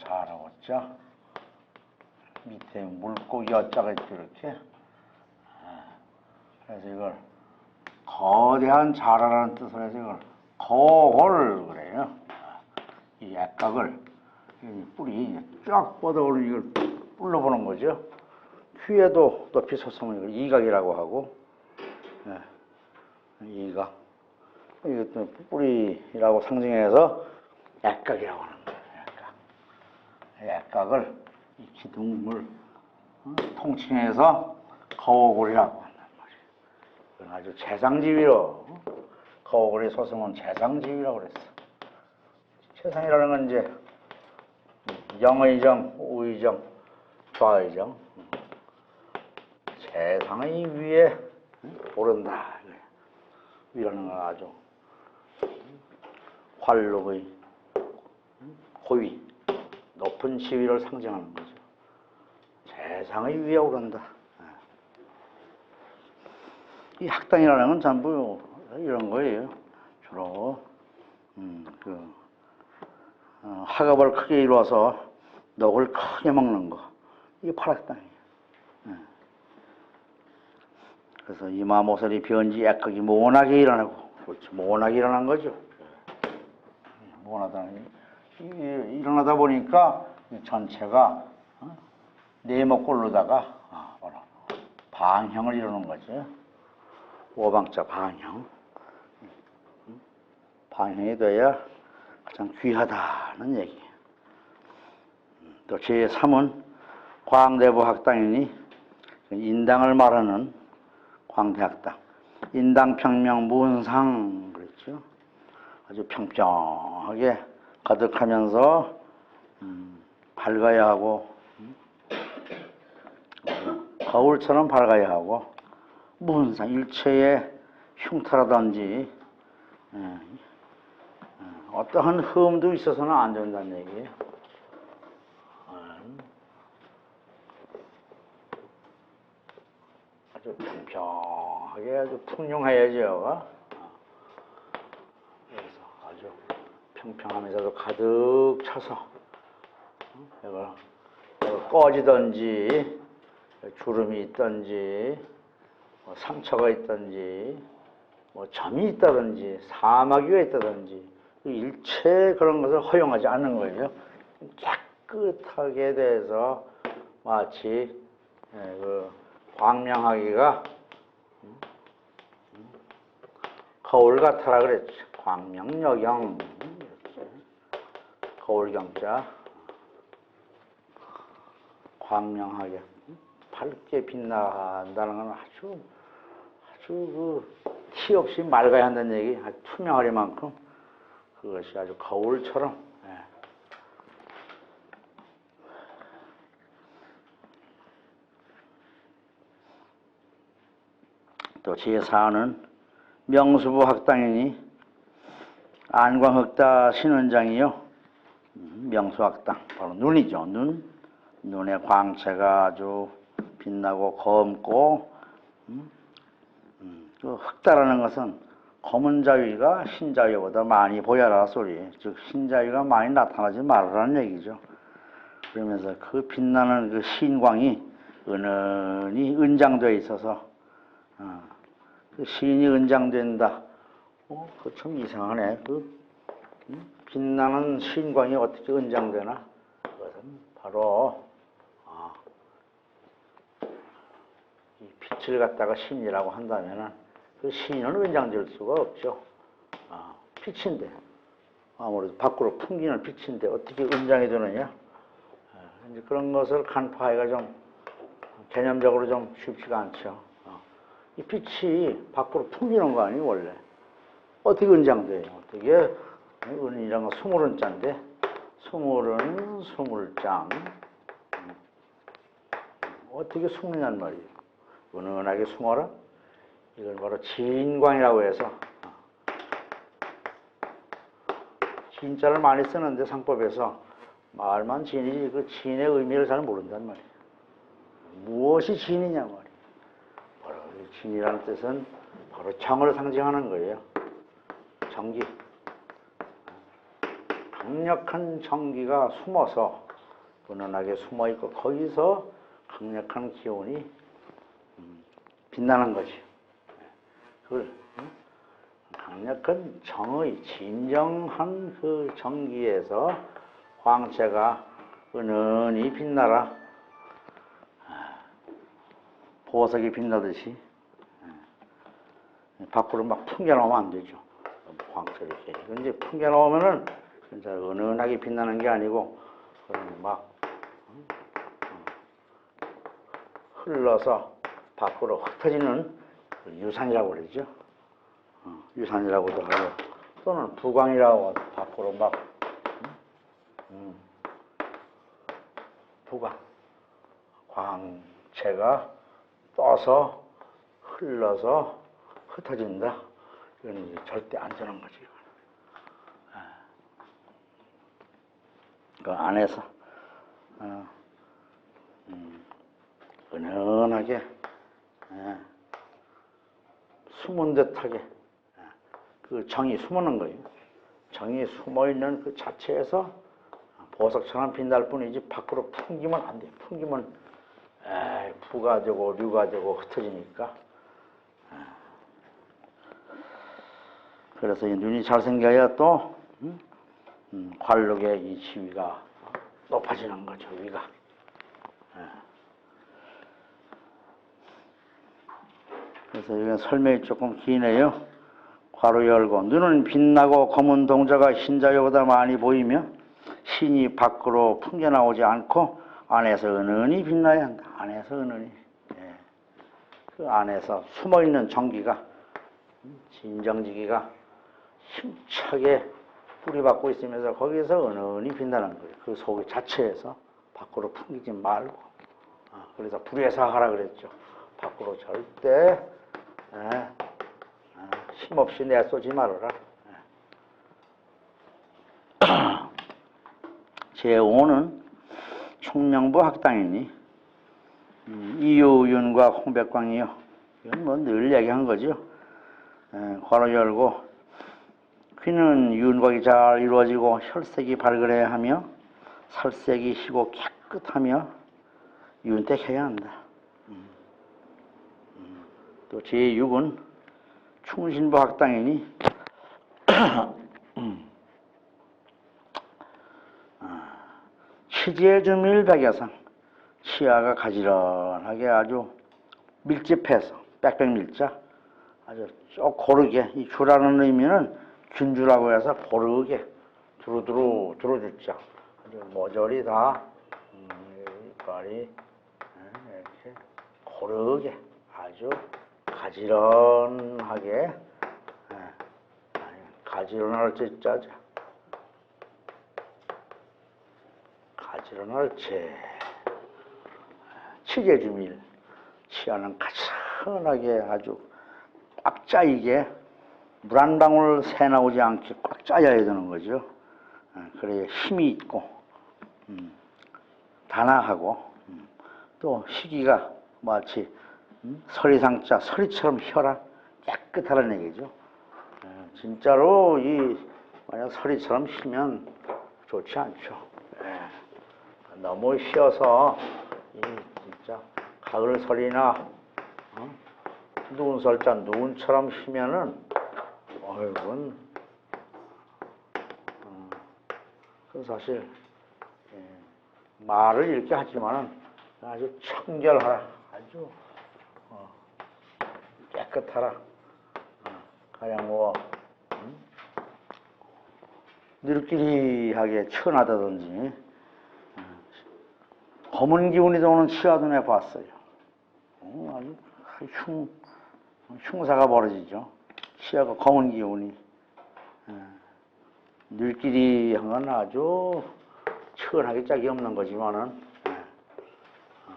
자라고 자 밑에 물고기 어짜가 있죠 이렇게? 아, 그래서 이걸 거대한 자라라는 뜻을 해서 이걸 거골 그래요. 아, 이 약각을 이 뿌리 쫙 뻗어오는 이걸 불러보는 거죠. 귀에도 높이 솟으면 이걸 이각이라고 하고 예, 이각. 이것도 뿌리라고 상징해서 약각이라고 하는 거예요. 약각을 이 기둥을 어, 통칭해서 거골이라고 한단 말이에요. 아주 재상지위로 거골이 솟으면 재상지위라고 그랬어. 재상이라는 건 이제 영의정, 우의정, 좌의정. 재상의 위에 오른다. 위라는 건 아주 활록의 고위, 높은 지위를 상징하는 거죠. 세상의 위에 오른다. 이 학당이라는 건 전부 이런 거예요. 주로 음, 그 어, 학업을 크게 이루어서 녹을 크게 먹는 거. 이게 팔학당이에요. 예. 그래서 이마 모서리 변지 약하기 모나게 일어나고 그렇죠. 모나게 일어난 거죠. 모나다 일어나다 보니까 이 전체가 어? 네모꼴로다가 아, 방형을 이루는 거죠. 오방자 방형. 음? 방형이 돼야 가장 귀하다는 얘기예요. 음, 또 제3은 광대부 학당이니 인당을 말하는 광대학당. 인당 평명 문상 그랬죠. 아주 평평하게 가득하면서 음, 밝아야 하고 음, 거울처럼 밝아야 하고 문상 일체의 흉터라든지 예, 예, 어떠한 흠도 있어서는 안 된다는 얘기예요. 음, 아주 평평하게 아주 풍요해야죠. 그래서 아주 평평하면서도 가득 차서 이걸, 꺼지든지 주름이 있든지 뭐 상처가 있든지 뭐 점이 있다든지 사마귀가 있다든지 그 일체 그런 것을 허용하지 않는 거예요. 깨끗하게 돼서 마치 예, 그 광명하기가 거울 같아라 그랬죠. 광명여경 거울경자 광명하게 밝게 빛난다는 건 아주 아주 그 티 없이 맑아야 한다는 얘기, 아주 투명하리만큼 그것이 아주 거울처럼 예. 또 제4는 명수부 학당이니 안광흑다 신원장이요. 음, 명수학당 바로 눈이죠. 눈 눈의 광채가 아주 빛나고 검고 음, 음, 그 흑다라는 것은 검은 자위가 흰 자위보다 많이 보여라 소리. 즉 흰자위가 많이 나타나지 말라는 얘기죠. 그러면서 그 빛나는 그 신광이 은은히 은장되어 있어서 어, 그 신이 은장된다. 어, 그참 이상하네. 그 음? 빛나는 신광이 어떻게 은장되나? 그것은 바로 아, 이 빛을 갖다가 신이라고 한다면은 그 신은 은장될 수가 없죠. 아, 빛인데 아무래도 밖으로 풍기는 빛인데 어떻게 은장이 되느냐? 아, 이제 그런 것을 간파하기가 좀 개념적으로 좀 쉽지가 않죠. 어. 이 빛이 밖으로 풍기는 거 아니에요, 원래. 어떻게 은장돼요? 어떻게 은이란 건 스물은자인데 스물은 스물장 음. 어떻게 숨느냔 말이에요. 은은하게 숨어라. 이걸 바로 진광이라고 해서 어. 진자를 많이 쓰는데 상법에서 말만 진이지 그 진의 의미를 잘 모른단 말이에요. 무엇이 진이냐 말이에요. 바로 이 진이라는 뜻은 바로 정을 상징하는 거예요. 정기. 강력한 정기가 숨어서 은은하게 숨어 있고 거기서 강력한 기운이 음, 빛나는 거지. 그걸 응? 강력한 정의 진정한 그 정기에서 황체가 은은히 빛나라. 아, 보석이 빛나듯이 예. 밖으로 막 풍겨나오면 안 되죠. 황철 이렇게. 이제 풍겨나오면은 진짜 은은하게 빛나는 게 아니고 막 음, 어, 흘러서 밖으로 흩어지는 그 유산이라고 그러죠. 어, 유산이라고도 하고 또는 부광이라고 밖으로 막 음, 부광 광채가 떠서 흘러서 흩어진다. 이건 절대 안전한 거지. 이거는. 아. 그 안에서 어, 음, 은은하게 예, 숨은 듯하게 예, 그 정이 숨어는 거예요. 정이 숨어 있는 그 자체에서 보석처럼 빛날 뿐이지 밖으로 풍기면 안 돼. 풍기면 에이, 부가 되고 류가 되고 흩어지니까. 예. 그래서 이 눈이 잘 생겨야 또 음, 음, 관록의 이 지위가 높아지는 거죠. 위가. 예. 그래서 이건 설명이 조금 기네요. 괄호 열고 눈은 빛나고 검은 동자가 흰자요보다 많이 보이며 신이 밖으로 풍겨나오지 않고 안에서 은은히 빛나야 한다. 안에서 은은히. 예. 그 안에서 숨어있는 정기가 음, 진정지기가 힘차게 뿌리받고 있으면서 거기에서 은은히 빛나는 거예요. 그속 자체에서 밖으로 풍기지 말고. 아, 그래서 불에서 하라 그랬죠. 밖으로 절대 예, 아, 힘없이 내쏘지 말아라. 제5는 총명부 학당이니 음, 이효윤과 홍백광이요. 이건 뭐 늘 얘기한 거죠. 에, 괄호 열고 귀는 윤곽이 잘 이루어지고 혈색이 발그레 하며 살색이 희고 깨끗하며 윤택해야 한다. 음. 음. 또 제6은 충신부 학당이니 치지의 백야상 치아가 가지런하게 아주 밀집해서 빽빽 밀자 아주 쭉 고르게 이 주라는 의미는 균주라고 해서 고르게 두루두루 들어줬죠. 아주 모조리 다. 음, 이빨이 이렇게 고르게 아주 가지런하게 예, 아니, 가지런할 자자 가지런할 제 치계주밀 치아는 가지런하게 아주 꽉 짜이게 물 한 방울 새 나오지 않게 꽉 짜야 되는 거죠. 어, 그래야 힘이 있고 음, 단아하고 음, 또 시기가 마치 음, 서리상자 서리처럼 혈아 깨끗하다는 얘기죠. 어, 진짜로 이 만약 서리처럼 희면 좋지 않죠. 예. 너무 쉬어서 이 진짜 가을 설이나 어? 누운 설자 누운처럼 쉬면은 어이건 어, 그 사실 예, 말을 이렇게 하지만은 아주 청결하라 아주 어, 깨끗하라 어, 가령 뭐 음? 느끼리하게 천하다든지 검은 기운이 도는 치아도 내 봤어요. 어, 아주 흉, 흉사가 벌어지죠. 치아가 검은 기운이. 늘끼리 한건 아주 천하게 짝이 없는 거지만은 예. 어,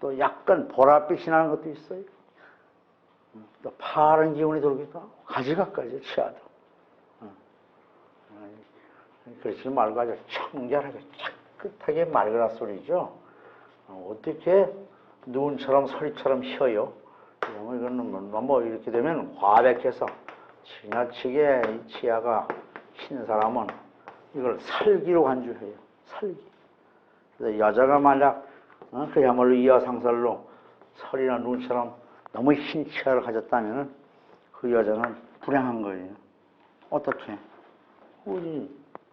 또 약간 보랏빛이 나는 것도 있어요. 음, 또 파란 기운이 돌기도 하고 가지각까지 치아도. 어. 그렇지 말고 아주 청결하게 깨끗하게 맑으라 소리죠. 어, 어떻게 누운처럼 서리처럼 쉬어요? 뭐 이거는 너무 이렇게 되면 과백해서 지나치게 이 치아가 흰 사람은 이걸 살기로 간주해요. 살기. 그래서 여자가 만약 어, 그야말로 이하상설로 설이나 눈처럼 너무 흰 치아를 가졌다면 그 여자는 불행한 거예요. 어떻게? 우리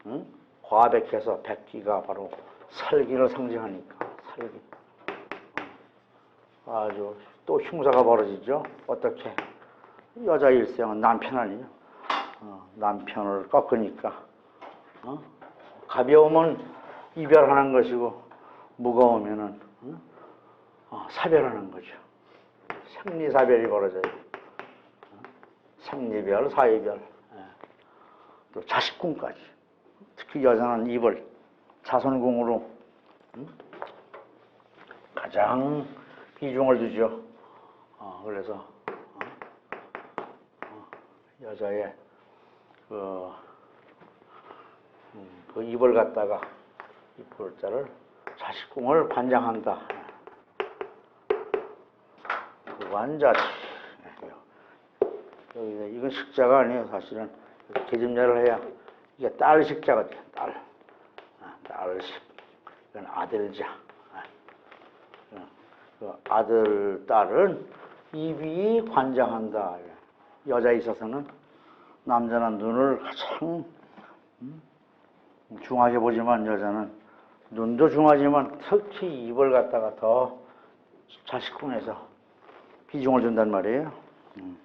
응? 과백해서 백기가 바로 살기를 상징하니까 살기. 어. 아주 또 흉사가 벌어지죠. 어떻게? 여자 일생은 남편 아니에요. 어, 남편을 꺾으니까 어? 가벼우면 이별하는 것이고 무거우면은 어? 어, 사별하는 거죠. 생리사별이 벌어져요. 어? 생리별, 사이별, 예. 또 자식궁까지. 특히 여자는 입을 자손궁으로 음? 가장 비중을 두죠. 어, 그래서 어, 어, 여자의 그, 음, 그 입을 갖다가 이 볼자를 자식궁을 관장한다. 그관자치. 여기 이건 식자가 아니에요. 사실은 계집자를 해야 이게 딸 식자가 돼. 딸. 아, 딸식. 이건 아들자. 아. 어, 그 아들 딸은 입이 관장한다. 여자에 있어서는 남자는 눈을 가장 음, 중하게 보지만 여자는 눈도 중하지만 특히 입을 갖다가 더 자식궁에서 비중을 준단 말이에요. 음.